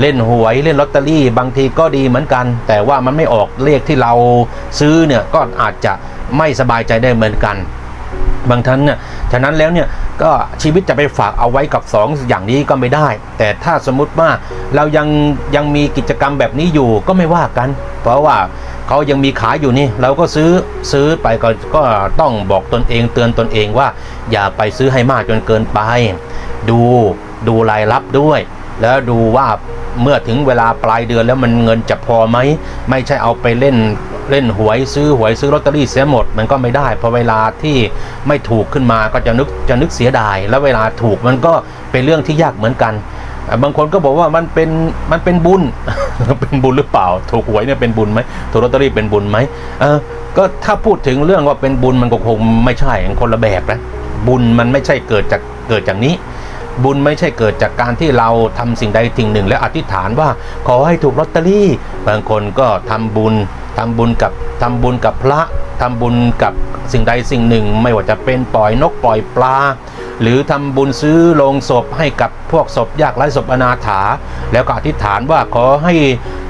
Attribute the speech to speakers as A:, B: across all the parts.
A: เล่นหวยเล่นลอตเตอรี่ บางทีก็ดีเหมือนกัน แต่ว่ามันไม่ออกเลขที่เราซื้อเนี่ยก็อาจจะไม่สบายใจได้เหมือนกัน บางท่านเนี่ยฉะนั้นแล้วเนี่ยก็ชีวิตจะไปฝากเอาไว้กับ 2 อย่างนี้ก็ไม่ได้ แต่ถ้าสมมุติว่าเรายังยังมีกิจกรรมแบบนี้อยู่ก็ไม่ว่ากัน เพราะว่าเขายังมีขายอยู่นี่ เราก็ซื้อซื้อไปก็ก็ต้องบอกตนเองเตือนตนเองว่า อย่าไปซื้อให้มากจนเกินไป ดูดูรายรับด้วย แล้วดูว่า เมื่อถึงเวลาปลายเดือนแล้วมันเงินจะพอไหมไม่ใช่เอาไปเล่นเล่นหวยซื้อหวยซื้อลอตเตอรี่เสียหมด มันก็ไม่ได้เพอเวลาที่ไม่ถูกขึ้นมาก็จะนึกจะนึกเสียดาย แล้วเวลาถูกมันก็เป็นเรื่องที่ยากเหมือนกันบางคนก็บอกว่ามันเป็นมันเป็นบุญ เป็นบุญหรือเปล่า ถูกหวยเนี่ยเป็นบุญไหมถูกลอตเตอรี่เป็นบุญไหมเออก็ถ้าพูดถึงเรื่องว่าเป็นบุญมันก็คงไม่ใช่คนละแบบนะบุญมันไม่ใช่เกิดจากเกิดจากนี้ บุญไม่ใช่เกิดจากการที่เราทำสิ่งใดสิ่งหนึ่ง และอธิษฐานว่าขอให้ถูกลอตเตอรี่ บางคนก็ทำบุญทำบุญกับทำบุญกับพระทำบุญกับสิ่งใดสิ่งหนึ่ง ไม่ว่าจะเป็นปล่อยนกปล่อยปลา หรือทำบุญซื้อโลงศพให้กับพวกศพยากไร้ศพอนาถา แล้วก็อธิษฐานว่าขอให้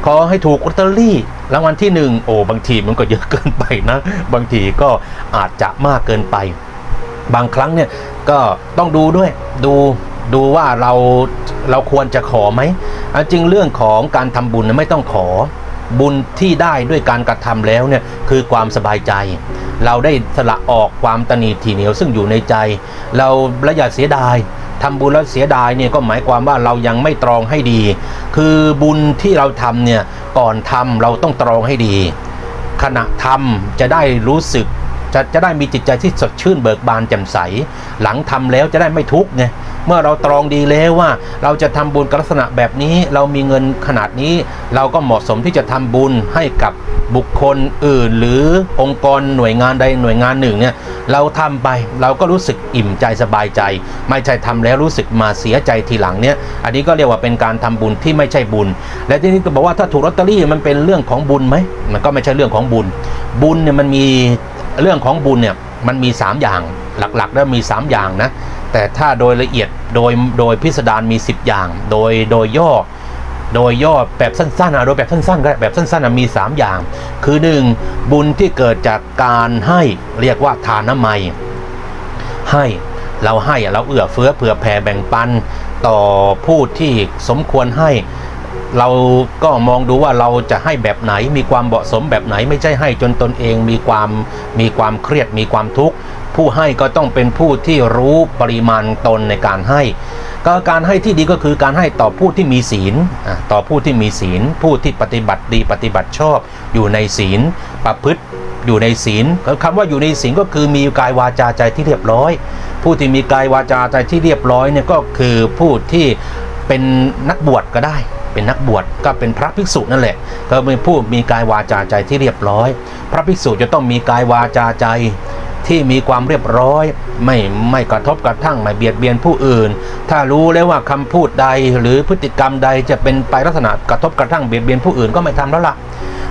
A: ขอให้ถูกลอตเตอรี่รางวัลที่หนึ่งโอ้บางทีมันก็เยอะเกินไปนะ บางทีก็อาจจะมากเกินไป บางครั้งเนี่ยก็ต้องดูด้วยดู ดูว่าเราเราควรจะขอไหมจริงเรื่องของการทำบุญไม่ต้องขอบุญที่ได้ด้วยการกระทำแล้วเนี่ยคือความสบายใจ เราได้สละออกความตนีทีเหนียวซึ่งอยู่ในใจ เราและย่าเสียดายทำบุญแล้วเสียดายเนี่ยก็หมายความว่าเรายังไม่ตรองให้ดี คือบุญที่เราทำเนี่ยก่อนทำเราต้องตรองให้ดี ขณะทำจะได้รู้สึก จะจะได้มีจิตใจที่สดชื่นเบิกบานแจ่มใส หลังทำแล้วจะได้ไม่ทุกข์ไงเมื่อเราตรองดีแล้วว่า เราจะทำบุญกลักษณะแบบนี้ เรามีเงินขนาดนี้ เราก็เหมาะสมที่จะทำบุญให้กับบุคคลอื่น หรือองค์กรหน่วยงานใดหน่วยงานหนึ่งเนี่ยเราทำไปเราก็รู้สึกอิ่มใจสบายใจ ไม่ใช่ทำแล้วรู้สึกมาเสียใจทีหลังเนี่ยอันนี้ก็เรียกว่าเป็นการทำบุญที่ไม่ใช่บุญ และที่นี้ก็บอกว่าถ้าถูกลอตเตอรี่มันเป็นเรื่องของบุญไหมมันก็ไม่ใช่เรื่องของบุญ บุญเนี่ยมันมี เรื่องของบุญเนี่ยมันมี 3 อย่างหลักๆแล้วมี 3 อย่างนะแต่ถ้าโดยละเอียดโดยโดยพิสดารมี 10 อย่าง โดยโดยย่อ โดยย่อแบบสั้นๆอะโดยแบบสั้นๆก็แบบสั้นๆอะมี 3 อย่าง คือ 1. บุญที่เกิดจากการให้เรียกว่าทานน้ำไมยให้เราให้เราเอื้อเฟื้อเผื่อแผ่แบ่งปันต่อผู้ที่สมควรให้ เราก็มองดูว่าเราจะให้แบบไหนมีความเหมาะสมแบบไหนไม่ใช่ให้จนตนเองมีความมีความเครียดมีความทุกข์ผู้ให้ก็ต้องเป็นผู้ที่รู้ปริมาณตนในการให้ก็การให้ที่ดีก็คือการให้ต่อผู้ที่มีศีลต่อผู้ที่มีศีล ผู้ที่ปฏิบัติดีปฏิบัติชอบ อยู่ในศีล ประพฤติอยู่ในศีลคำว่าอยู่ในศีลก็คือมีกายวาจาใจที่เรียบร้อย ผู้ที่มีกายวาจาใจที่เรียบร้อยเนี่ยก็คือผู้ที่เป็นนักบวชก็ได้ เป็นนักบวชก็เป็นพระภิกษุนั่นแหละ ก็เป็นผู้มีกายวาจาใจที่เรียบร้อย พระภิกษุจะต้องมีกายวาจาใจที่มีความเรียบร้อย ไม่ไม่กระทบกระทั่งไม่เบียดเบียนผู้อื่น ถ้ารู้แล้วว่าคำพูดใดหรือพฤติกรรมใดจะเป็นไปลักษณะกระทบกระทั่งเบียดเบียนผู้อื่นก็ไม่ทำแล้วล่ะ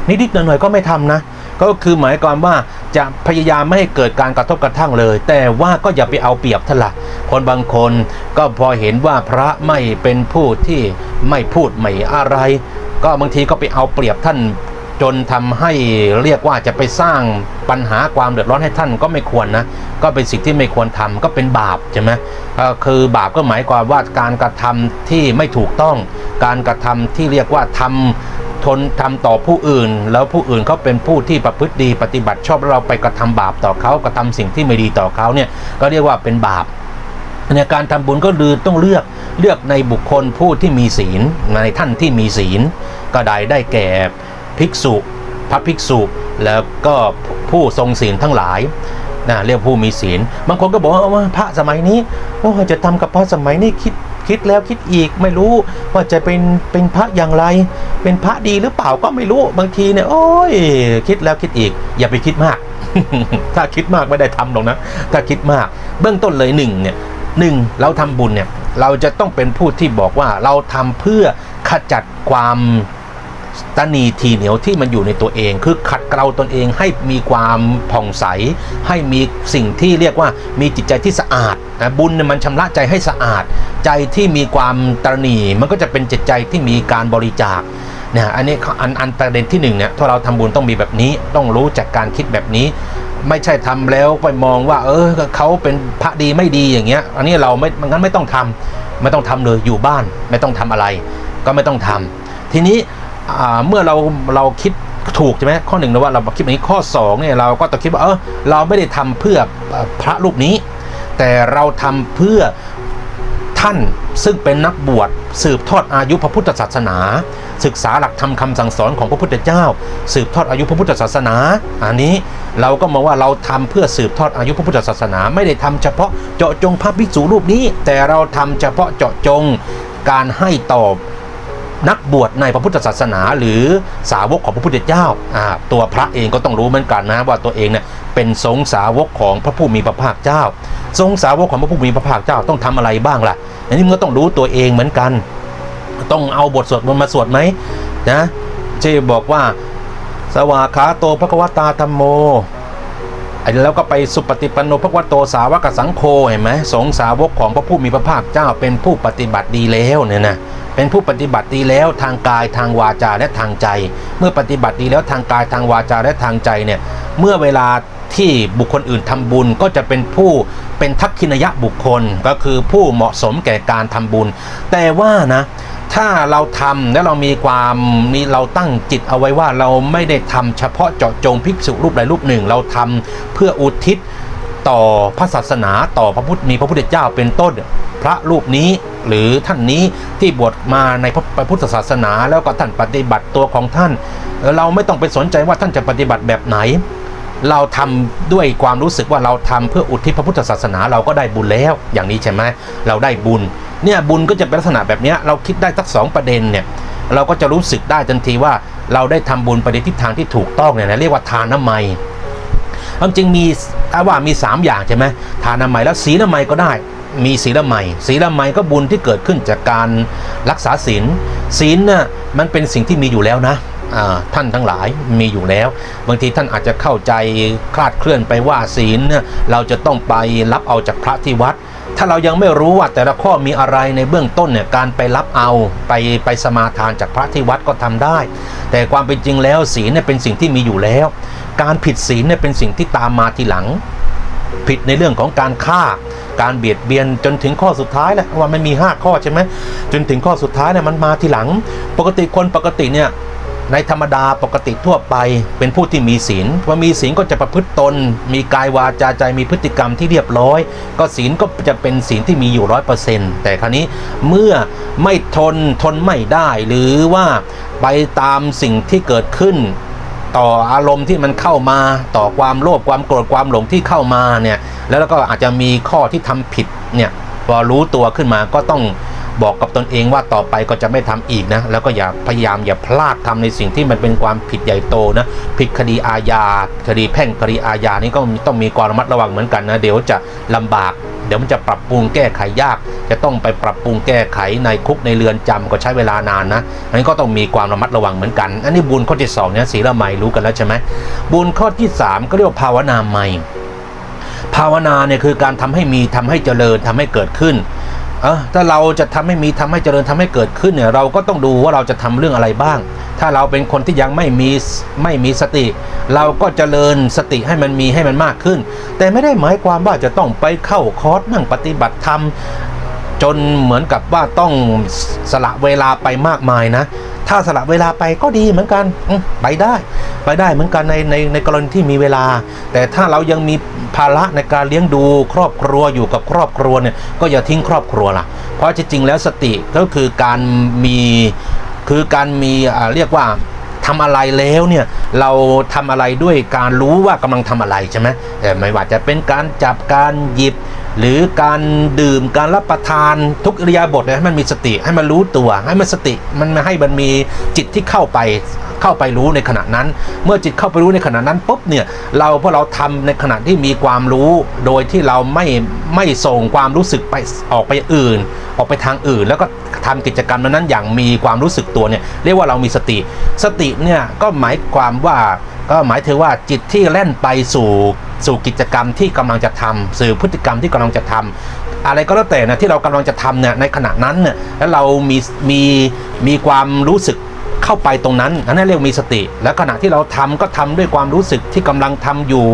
A: นิดๆหน่อยๆก็ไม่ทำนะ ก็คือหมายความว่าจะพยายามไม่ให้เกิดการกระทบกระทั่งเลย แต่ว่าก็อย่าไปเอาเปรียบท่านละคนบางคนก็พอเห็นว่าพระไม่เป็นผู้ที่ไม่พูดไม่อะไร ก็บางทีก็ไปเอาเปรียบท่านจนทำให้เรียกว่าจะไปสร้างปัญหาความเดือดร้อนให้ท่านก็ไม่ควรนะ ก็เป็นสิ่งที่ไม่ควรทำก็เป็นบาปใช่ไหมก็คือบาปก็หมายความว่าการกระทำที่ไม่ถูกต้อง การกระทำที่เรียกว่าทำ ทนทำต่อผู้อื่น แล้วผู้อื่นเขาเป็นผู้ที่ประพฤติดีปฏิบัติชอบแล้วเราไปกระทำบาปต่อเขากระทำสิ่งที่ไม่ดีต่อเขาเนี่ยก็เรียกว่าเป็นบาปในการทำบุญก็คือต้องเลือกเลือกในบุคคลผู้ที่มีศีลในท่านที่มีศีล ก็ได้ได้แก่ภิกษุพระภิกษุแล้วก็ผู้ทรงศีลทั้งหลายนะเรียกผู้มีศีล บางคนก็บอกว่าว่าพระสมัยนี้โอ้จะทำกับพระสมัยนี้คิด คิดแล้วคิดอีกไม่รู้ว่าจะเป็นเป็นพระอย่างไร เป็นพระดีหรือเปล่าก็ไม่รู้บางทีเนี่ยโอ้ยคิดแล้วคิดอีก อย่าไปคิดมาก ถ้าคิดมากไม่ได้ทำหรอกนะ ถ้าคิดมาก เบื้องต้นเลยหนึ่งเนี่ยหนึ่งเราทำบุญเนี่ยเราจะต้องเป็นผู้ที่บอกว่าเราทำเพื่อขจัดความ ตนีทีเหนียวที่มันอยู่ในตัวเอง คือขัดเกลาตนเองให้มีความผ่องใส ให้มีสิ่งที่เรียกว่ามีจิตใจที่สะอาดนะบุญเนี่ยมันชำระใจให้สะอาด ใจที่มีความตระหนี่มันก็จะเป็นจิตใจที่มีการบริจาคเนี่ยอันนี้อันอันประเด็นที่หนึ่งเนี่ยถ้าเราทำบุญต้องมีแบบนี้ต้องรู้จากการคิดแบบนี้ ไม่ใช่ทำแล้วไปมองว่า เออเขาเป็นพระดีไม่ดีอย่างเงี้ย อันนี้เราไม่งั้นไม่ต้องทำไม่ต้องทำเลยอยู่บ้าน ไม่ต้องทำอะไร ก็ไม่ต้องทำทีนี้ เมื่อเราเราคิดถูกใช่ไหมข้อหนึ่งนะว่าเราคิดแบบนี้ข้อสองเนี่ยเราก็ต้องคิดว่าเออเราไม่ได้ทำเพื่อพระรูปนี้ แต่เราทำเพื่อท่านซึ่งเป็นนักบวชสืบทอดอายุพระพุทธศาสนา ศึกษาหลักธรรมคำสั่งสอนของพระพุทธเจ้า สืบทอดอายุพระพุทธศาสนา อันนี้เราก็มองว่าเราทำเพื่อสืบทอดอายุพระพุทธศาสนา ไม่ได้ทำเฉพาะเจาะจงพระภิกษุรูปนี้ แต่เราทำเฉพาะเจาะจงการให้ตอบ นักบวชในพระพุทธศาสนาหรือสาวกของพระพุทธเจ้าตัวพระเองก็ต้องรู้เหมือนกันนะว่าตัวเองเนี่ยเป็นสงสาวกของพระผู้มีพระภาคเจ้า สงสาวกของพระผู้มีพระภาคเจ้าต้องทำอะไรบ้างล่ะอันนี้มันก็ต้องรู้ตัวเองเหมือนกัน ต้องเอาบทสวดมนต์มาสวดไหมนะเจบอกว่าสวากขาโตพระควตาธรรมโม แล้วก็ไปสุปฏิปันโนพระควโตสาวกสังโฆเห็นไหมสงสาวกของพระผู้มีพระภาคเจ้าเป็นผู้ปฏิบัติดีแล้วเนี่ยนะเป็นผู้ปฏิบัติดีแล้วทางกายทางวาจาและทางใจ เมื่อปฏิบัติดีแล้วทางกายทางวาจาและทางใจเนี่ยเมื่อเวลาที่บุคคลอื่นทำบุญก็จะเป็นผู้เป็นทักขินยะบุคคลก็คือผู้เหมาะสมแก่การทำบุญ แต่ว่านะ ถ้าเราทำแล้วเรามีความมีเราตั้งจิตเอาไว้ว่าเราไม่ได้ทำเฉพาะเจาะจงภิกษุรูปใดรูปหนึ่ง เราทำเพื่ออุทิศต่อพระศาสนาต่อพระพุทธมีพระพุทธเจ้าเป็นต้นพระรูปนี้หรือท่านนี้ที่บวชมาในพระพระพุทธศาสนา แล้วก็ท่านปฏิบัติตัวของท่าน เราไม่ต้องไปสนใจว่าท่านจะปฏิบัติแบบไหน เราทำด้วยความรู้สึกว่าเราทำเพื่ออุทิศพระพุทธศาสนาเราก็ได้บุญแล้วอย่างนี้ใช่ไหมเราได้บุญเนี่ยบุญก็จะเป็นลักษณะแบบนี้เราคิดได้สักสองประเด็นเนี่ยเราก็จะรู้สึกได้ทันทีว่าเราได้ทำบุญไปในทิศทางที่ถูกต้องเนี่ยนะเรียกว่าทานน้ำไมยความจริงมีถ้าว่ามี 3 อย่างใช่ไหมทานน้ำไมยแล้วศีลน้ำไมยก็ได้มีศีลน้ำไมยศีลน้ำไมยก็บุญที่เกิดขึ้นจากการรักษาศีลศีลน่ะมันเป็นสิ่งที่มีอยู่แล้วนะ ท่านทั้งหลายมีอยู่แล้ว บางทีท่านอาจจะเข้าใจคลาดเคลื่อนไปว่าศีลเนี่ยเราจะต้องไปรับเอาจากพระที่วัด ถ้าเรายังไม่รู้ว่าแต่ละข้อมีอะไรในเบื้องต้นเนี่ยการไปรับเอาไปไปสมาทานจากพระที่วัดก็ทำได้ แต่ความเป็นจริงแล้วศีลเนี่ยเป็นสิ่งที่มีอยู่แล้ว การผิดศีลเนี่ยเป็นสิ่งที่ตามมาทีหลัง ผิดในเรื่องของการฆ่าการเบียดเบียนจนถึงข้อสุดท้ายแหละว่ามันมี 5 ข้อใช่ไหมจนถึงข้อสุดท้ายเนี่ยมันมาทีหลัง ปกติคนปกติเนี่ย ในธรรมดาปกติทั่วไปเป็นผู้ที่มีศีลว่ามีศีลก็จะประพฤติตน มีกายวาจาใจมีพฤติกรรมที่เรียบร้อย ก็ศีลก็จะเป็นศีลที่มีอยู่ร้อยเปอร์เซ็นต์แต่คราวนี้เมื่อไม่ทนทนไม่ได้หรือว่าไปตามสิ่งที่เกิดขึ้น ต่ออารมณ์ที่มันเข้ามา ต่อความโลภความโกรธความหลงที่เข้ามาเนี่ยแล้วก็อาจจะมีข้อที่ทำผิดเนี่ยพอรู้ตัวขึ้นมาก็ต้อง บอกกับตนเองว่าต่อไปก็จะไม่ทำอีกนะแล้วก็อย่าพยายามอย่าพลาดทำในสิ่งที่มันเป็นความผิดใหญ่โตนะผิดคดีอาญาคดีแพ่งคดีอาญานี่ก็ต้องมีความระมัดระวังเหมือนกันนะเดี๋ยวจะลำบากเดี๋ยวมันจะปรับปรุงแก้ไขยาก จะต้องไปปรับปรุงแก้ไขในคุกในเรือนจำก็ใช้เวลานานนะอันนี้ก็ต้องมีความระมัดระวังเหมือนกัน อันนี้บุญข้อที่สองเนี่ยศีลไมยรู้กันแล้วใช่ไหมบุญข้อที่สามก็เรียกว่าภาวนาไมยภาวนาเนี่ยคือการทำให้มีทำให้เจริญทำให้เกิดขึ้น เออถ้าเราจะทำให้มีทำให้เจริญทำให้เกิดขึ้นเนี่ยเราก็ต้องดูว่าเราจะทำเรื่องอะไรบ้าง ถ้าเราเป็นคนที่ยังไม่มีไม่มีสติ เราก็เจริญสติให้มันมีให้มันมากขึ้น แต่ไม่ได้หมายความว่าจะต้องไปเข้าคอร์สนั่งปฏิบัติธรรม จนเหมือนกับว่าต้องสละเวลาไปมากมายนะ ถ้าสละเวลาไปก็ดีเหมือนกันไปได้ ไปได้เหมือนกันในในในกรณีที่มีเวลา แต่ถ้าเรายังมีภาระในการเลี้ยงดูครอบครัวอยู่กับครอบครัวเนี่ยก็อย่าทิ้งครอบครัวล่ะ เพราะจริงๆแล้วสติก็คือการมีคือการมีเรียกว่าทำอะไรแล้วเนี่ยเราทำอะไรด้วยการรู้ว่ากำลังทำอะไรใช่ไหมไม่ว่าจะเป็นการจับการหยิบ หรือการดื่มการรับประทานทุกอิริยาบถเนี่ยให้มันมีสติให้มันรู้ตัว ให้มันสติมันให้มันมีจิตที่เข้าไปเข้าไปรู้ในขณะนั้น เมื่อจิตเข้าไปรู้ในขณะนั้นปุ๊บเนี่ยเราพอเราทำในขณะที่มีความรู้โดยที่เราไม่ไม่ส่งความรู้สึกไปออกไปอื่น ออกไปทางอื่น แล้วก็ทำกิจกรรมนั้นๆอย่างมีความรู้สึกตัวเนี่ยเรียกว่าเรามีสติ สติเนี่ยก็หมายความว่า ก็หมายถึงว่าจิตที่แล่นไปสู่สู่กิจกรรมที่กำลังจะทำสื่อพฤติกรรมที่กำลังจะทำอะไรก็แล้วแต่นะที่เรากำลังจะทำเนี่ยในขณะนั้นเนี่ยแล้วเรามีมีมีความรู้สึกเข้าไปตรงนั้นอันนั้นเรียกมีสติ แล้วขณะที่เราทำก็ทำด้วยความรู้สึกที่กำลังทำอยู่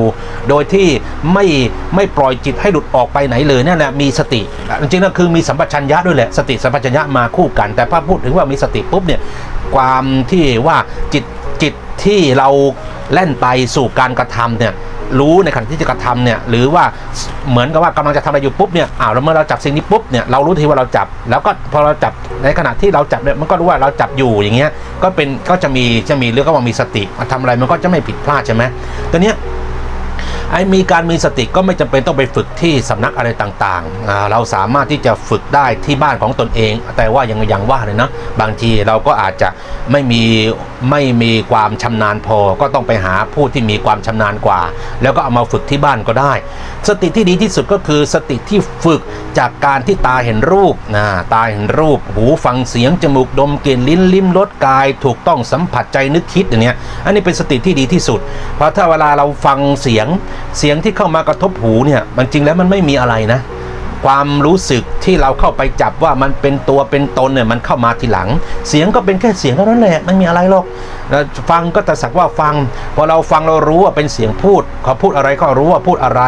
A: โดยที่ไม่ไม่ปล่อยจิตให้หลุดออกไปไหนเลยนั่นแหละมีสติ จริงๆก็คือมีสัมปชัญญะด้วยแหละสติสัมปชัญญะมาคู่กัน แต่พอพูดถึงว่ามีสติปุ๊บเนี่ยความที่ว่าจิตจิตที่เรา แล่นไปสู่การกระทำเนี่ยรู้ในขณะที่จะกระทำเนี่ยหรือว่าเหมือนกับว่ากำลังจะทำอะไรอยู่ปุ๊บเนี่ยอ้าวแล้วเมื่อเราจับสิ่งนี้ปุ๊บเนี่ยเรารู้ทีว่าเราจับ แล้วก็พอเราจับในขณะที่เราจับเนี่ยมันก็รู้ว่าเราจับอยู่อย่างเงี้ยก็เป็นก็จะมีจะมีเรื่องก็ว่ามีสติมาทำอะไรมันก็จะไม่ผิดพลาดใช่ไหมตัวเนี้ย ไอ้มีการมีสติก็ไม่จำเป็นต้องไปฝึกที่สำนักอะไรต่างๆ เราสามารถที่จะฝึกได้ที่บ้านของตนเอง แต่ว่ายังยังว่าเลยนะ บางทีเราก็อาจจะไม่มีไม่มีความชำนาญพอ ก็ต้องไปหาผู้ที่มีความชำนาญกว่า แล้วก็เอามาฝึกที่บ้านก็ได้ สติที่ดีที่สุดก็คือสติที่ฝึกจากการที่ตาเห็นรูปนะตาเห็นรูป หูฟังเสียง จมูกดมกลิ่นลิ้นลิ้มรสกาย ถูกต้องสัมผัสใจนึกคิดอย่างเนี้ยอันนี้เป็นสติที่ดีที่สุด เพราะถ้าเวลาเราฟังเสียงเสียงที่เข้ามากระทบหูเนี่ยมันจริงแล้วมันไม่มีอะไรนะ ความรู้สึกที่เราเข้าไปจับว่ามันเป็นตัวเป็นตนเนี่ยมันเข้ามาทีหลัง เสียงก็เป็นแค่เสียงเท่านั้นแหละไม่มีอะไรหรอกแล้วฟังก็แต่สักว่าฟัง พอเราฟังเรารู้ว่าเป็นเสียงพูดเขาพูดอะไรก็รู้ว่าพูดอะไร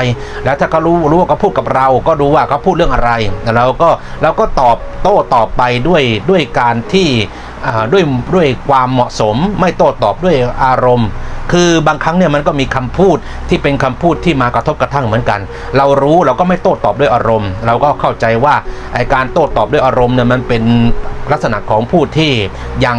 A: แล้วถ้าเขารู้รู้ว่าเขาพูดกับเรา ก็ดูว่าเขาพูดเรื่องอะไรแล้วเราก็เราก็ตอบโต้ตอบไปด้วยด้วยการที่ด้วยด้วยความเหมาะสม ไม่โต้ตอบด้วยอารมณ์ คือบางครั้งเนี่ยมันก็มีคำพูดที่เป็นคำพูดที่มากระทบกระทั่งเหมือนกัน เรารู้เราก็ไม่โต้ตอบด้วยอารมณ์ เราก็เข้าใจว่าไอการโต้ตอบด้วยอารมณ์เนี่ยมันเป็นลักษณะของผู้ที่ยัง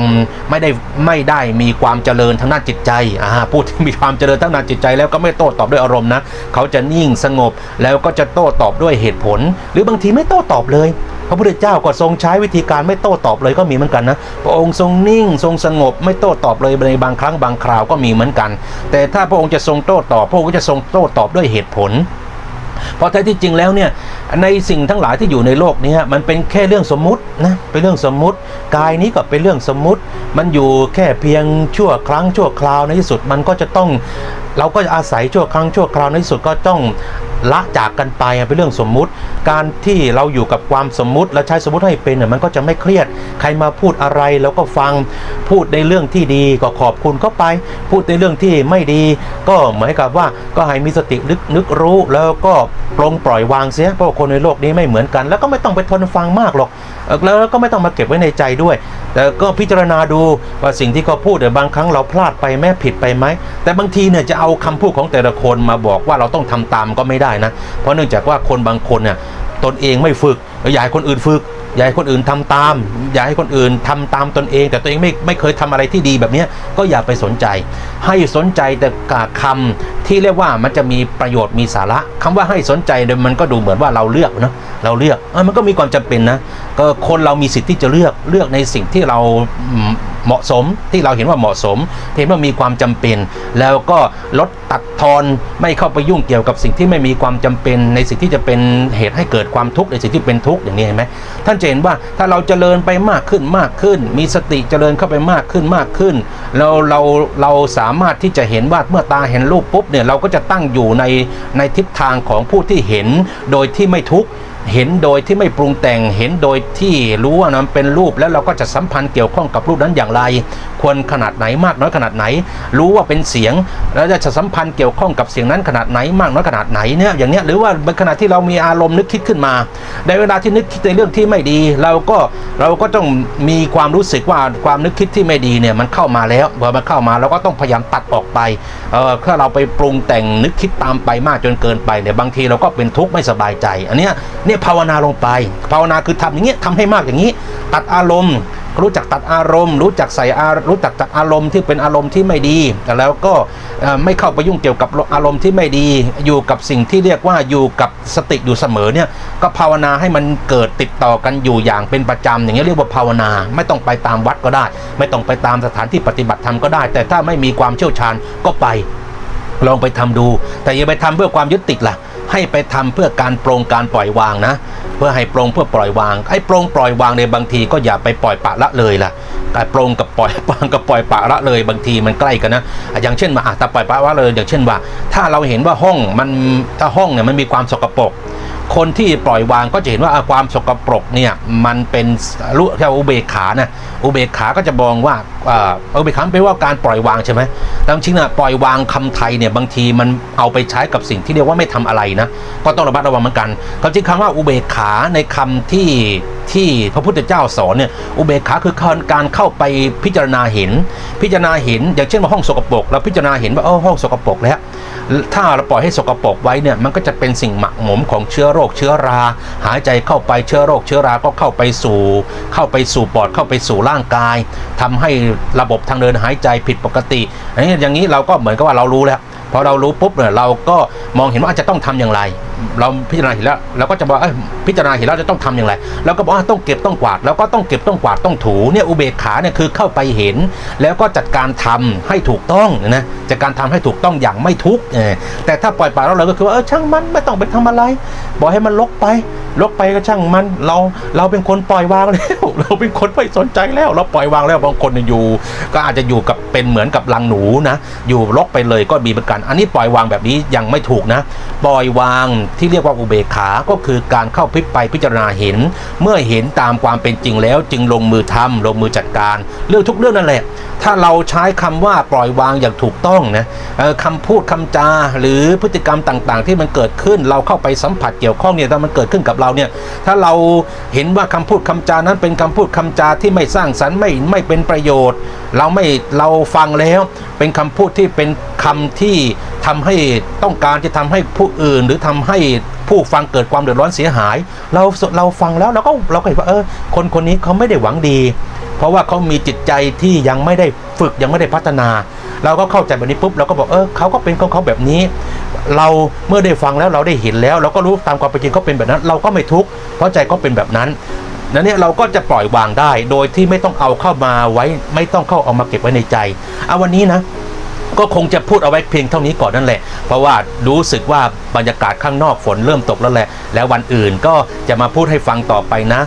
A: ไม่ได้ไม่ได้มีความเจริญทางด้านจิตใจอ่าผู้ที่มีความเจริญทางด้านจิตใจ แล้วก็ไม่โต้ตอบด้วยอารมณ์นะเขาจะนิ่งสงบแล้วก็จะโต้ตอบด้วยเหตุผล หรือบางทีไม่โต้ตอบเลย พระพุทธเจ้าก็ทรงใช้วิธีการไม่โต้ตอบเลยก็มีเหมือนกันนะพระองค์ทรงนิ่งทรงสงบไม่โต้ตอบเลยในบางครั้งบางคราวก็มีเหมือนกัน แต่ถ้าพระองค์จะทรงโต้ตอบ พระองค์ก็จะทรงโต้ตอบด้วยเหตุผล เพราะแท้ที่จริงแล้วเนี่ยในสิ่งทั้งหลายที่อยู่ในโลกนี้มันเป็นแค่เรื่องสมมุตินะเป็นเรื่องสมมุติ กายนี้ก็เป็นเรื่องสมมุติ มันอยู่แค่เพียงชั่วครั้งชั่วคราวในที่สุดมันก็จะต้องเราก็จะอาศัยชั่วครั้งชั่วคราวในที่สุดก็ต้องละจากกันไปเป็นเรื่องสมมุติ การที่เราอยู่กับความสมมุติและใช้สมมุติให้เป็นมันก็จะไม่เครียด ใครมาพูดอะไรเราก็ฟังพูดในเรื่องที่ดีก็ขอบคุณก็ไป พูดในเรื่องที่ไม่ดี ก็เหมือนกับว่าก็ให้มีสตินึกนึกรู้แล้วก็ปลงปล่อยวางเสียเพราะคนในโลกนี้ไม่เหมือนกัน แล้วก็ไม่ต้องไปทนฟังมากหรอก แล้วก็ไม่ต้องมาเก็บไว้ในใจด้วย แต่ก็พิจารณาดูว่าสิ่งที่เขาพูดเดี๋ยบางครั้งเราพลาดไปแม้ผิดไปไหม แต่บางทีเนี่ยจะเอาคำพูดของแต่ละคนมาบอกว่าเราต้องทำตามก็ไม่ได้นะ เพราะเนื่องจากว่าคนบางคนเนี่ยตนเองไม่ฝึกอยากให้คนอื่นฝึก อย่าให้คนอื่นทำตาม อย่าให้คนอื่นทำตามตนเอง แต่ตัวเองไม่ไม่เคยทำอะไรที่ดีแบบนี้ก็อย่าไปสนใจ ให้สนใจแต่กาคำที่เรียกว่ามันจะมีประโยชน์มีสาระคำว่าให้สนใจเนี่ยมันก็ดูเหมือนว่าเราเลือกนะเราเลือกอมันก็มีความจำเป็นนะก็คนเรามีสิทธิ์ที่จะเลือกเลือกในสิ่งที่เรา เหมาะสมที่เราเห็นว่าเหมาะสมเห็นว่ามีความจำเป็น แล้วก็ลดตัดทอนไม่เข้าไปยุ่งเกี่ยวกับสิ่งที่ไม่มีความจำเป็นในสิ่งที่จะเป็นเหตุให้เกิดความทุกข์ในสิ่งที่เป็นทุกข์อย่างนี้เห็นไหมท่านจะเห็นว่าถ้าเราเจริญไปมากขึ้นมากขึ้น มีสติเจริญเข้าไปมากขึ้นมากขึ้นเราเราเราสามารถที่จะเห็นว่าเมื่อตาเห็นรูปปุ๊บเนี่ยเราก็จะตั้งอยู่ในในทิศทางของผู้ที่เห็นโดยที่ไม่ทุกข์ เห็นโดยที่ไม่ปรุงแต่ง เห็นโดยที่รู้ว่ามันเป็นรูปแล้วเราก็จะสัมพันธ์เกี่ยวข้องกับรูปนั้นอย่างไรควรขนาดไหนมากน้อยขนาดไหน รู้ว่าเป็นเสียง แล้วจะสัมพันธ์เกี่ยวข้องกับเสียงนั้นขนาดไหนมากน้อยขนาดไหนเนี่ยอย่างเนี้ยหรือว่าในขณะที่เรามีอารมณ์นึกคิดขึ้นมา ในเวลาที่นึกคิดในเรื่องที่ไม่ดี เราก็เราก็ต้องมีความรู้สึกว่าความนึกคิดที่ไม่ดีเนี่ยมันเข้ามาแล้วพอมันเข้ามาเราก็ต้องพยายามตัดออกไปเออถ้าเราไปปรุงแต่งนึกคิดตามไปมากจนเกินไปเนี่ยบางทีเราก็เป็นทุกข์ไม่สบายใจ อันเนี้ยเนี่ยภาวนาลงไป ภาวนาคือทำอย่างเงี้ยทำให้มากอย่างนี้ ตัดอารมณ์ รู้จักตัดอารมณ์ รู้จักใส่อารู้จักตัดอารมณ์ที่เป็นอารมณ์ที่ไม่ดี แล้วก็ไม่เข้าไปยุ่งเกี่ยวกับอารมณ์ที่ไม่ดี อยู่กับสิ่งที่เรียกว่าอยู่กับสติอยู่เสมอเนี่ยก็ภาวนาให้มันเกิดติดต่อกันอยู่อย่างเป็นประจำอย่างเงี้เรียกว่าภาวนา ไม่ต้องไปตามวัดก็ได้ ไม่ต้องไปตามสถานที่ปฏิบัติธรรมก็ได้ แต่ถ้าไม่มีความเชี่ยวชาญก็ไปลองไปทำดู แต่อย่าไปทำเพื่อความยึดติดล่ะ ให้ไปทำเพื่อการโปรงการปล่อยวางนะ เพื่อให้ปรงเพื่อปล่อยวางไอ้ปรงปล่อยวางในบางทีก็อย่าไปปล่อยปะละเลยล่ะการปรงกับปล่อยวางกับปล่อยปะละเลยบางทีมันใกล้กันนะอย่างเช่นว่าอะแต่ปล่อยปะละเลย อย่างเช่นว่า ถ้าเราเห็นว่าห้องมันถ้าห้องเนี่ยมันมีความสกปรก คนที่ปล่อยวางก็จะเห็นว่าความสกปรกเนี่ยมันเป็นรู้แค่อุเบกขานะอุเบกขาก็จะมองว่าอุเบกขาแปลว่าการปล่อยวางใช่ไหมแต่จริงนะปล่อยวางคำไทยเนี่ยบางทีมันเอาไปใช้กับสิ่งที่เรียกว่าไม่ทำอะไรนะก็ต้องระมัดระวังเหมือนกันควาจริงคำว่าอุเบกขาในคำที่ที่พระพุทธเจ้าสอนเนี่ยอุเบกขาคือการเข้าไปพิจารณาเห็น พิจารณาเห็น อย่างเช่นว่าห้องสกปรกเราพิจารณาเห็นว่าเออห้องสกปรกแล้ว ถ้าเราปล่อยให้สกปรกไว้เนี่ยมันก็จะเป็นสิ่งหมักหมมของเชื้อโรคเชื้อรา หายใจเข้าไปเชื้อโรคเชื้อราก็เข้าไปสู่ เข้าไปสู่ปอดเข้าไปสู่ร่างกายทำให้ระบบทางเดินหายใจผิดปกติอันนี้อย่างนี้เราก็เหมือนกับว่าเรารู้แล้วพอเรารู้ปุ๊บเนี่ยเราก็มองเห็นว่าจะต้องทำอย่างไร เราพิจารณาเห็นแล้วเราก็จะบอกเอ้ยพิจารณาเห็นแล้วจะต้องทำอย่างไรเราก็บอกว่าต้องเก็บต้องกวาด แล้วก็ต้องเก็บต้องกวาดต้องถูเนี่ยอุเบกขาเนี่ยคือเข้าไปเห็น แล้วก็จัดการทำให้ถูกต้องนะจัดการทำให้ถูกต้องอย่างไม่ทุกข์แต่ถ้าปล่อยปละละเลยก็คือว่าเออช่างมันไม่ต้องไปทำอะไรบอกให้มันลกไปลกไปก็ช่างมันเราเราเป็นคนปล่อยวางแล้วเราเป็นคนไม่สนใจแล้ว เราปล่อยวางแล้วบางคนอยู่ ก็อาจจะอยู่กับเป็นเหมือนกับลังหนูนะอยู่ลกไปเลยก็มีเหมือนกัน อันนี้ปล่อยวางแบบนี้ยังไม่ถูกนะ ปล่อยวางที่เรียกว่าอุเบกขา ก็คือการเข้าพิไปพิจารณาเห็น เมื่อเห็นตามความเป็นจริงแล้ว จึงลงมือทำลงมือจัดการ เรื่องทุกเรื่องนั่นแหละ ถ้าเราใช้คำว่าปล่อยวางอย่างถูกต้องนะคำพูดคำจาหรือพฤติกรรมต่างๆ ที่มันเกิดขึ้นเราเข้าไปสัมผัสเกี่ยวข้องเนี่ยถ้ามันเกิดขึ้นกับเราเนี่ยถ้าเราเห็นว่าคำพูดคำจานั้นเป็นคำพูดคำจาที่ไม่สร้างสรรค์ไม่ไม่เป็นประโยชน์เราไม่เราฟังแล้วเป็นคำพูดที่เป็นคำที่ทำให้ต้องการจะทำให้ผู้อื่น หรือทำให้ผู้ฟังเกิดความเดือดร้อนเสียหาย เราเราฟังแล้วเราก็เราก็เห็นว่าเออคนคนนี้เขาไม่ได้หวังดี เพราะว่าเขามีจิตใจที่ยังไม่ได้ฝึกยังไม่ได้พัฒนา เราก็เข้าใจแบบนี้ปุ๊บเราก็บอกเออเขาก็เป็นของเขาแบบนี้ เราเมื่อได้ฟังแล้วเราได้เห็นแล้ว เราก็รู้ตามความเป็นจริงเขาเป็นแบบนั้น เราก็ไม่ทุกข์เพราะใจเขาเป็นแบบนั้น นั้นเนี่ยเราก็จะปล่อยวางได้ โดยที่ไม่ต้องเอาเข้ามาไว้ ไม่ต้องเข้าเอามาเก็บไว้ในใจเอาวันนี้นะก็คงจะพูดเอาไว้เพียงเท่านี้ก่อนนั่นแหละ เพราะว่ารู้สึกว่าบรรยากาศข้างนอกฝนเริ่มตกแล้วแหละ แล้ววันอื่นก็จะมาพูดให้ฟังต่อไปนะ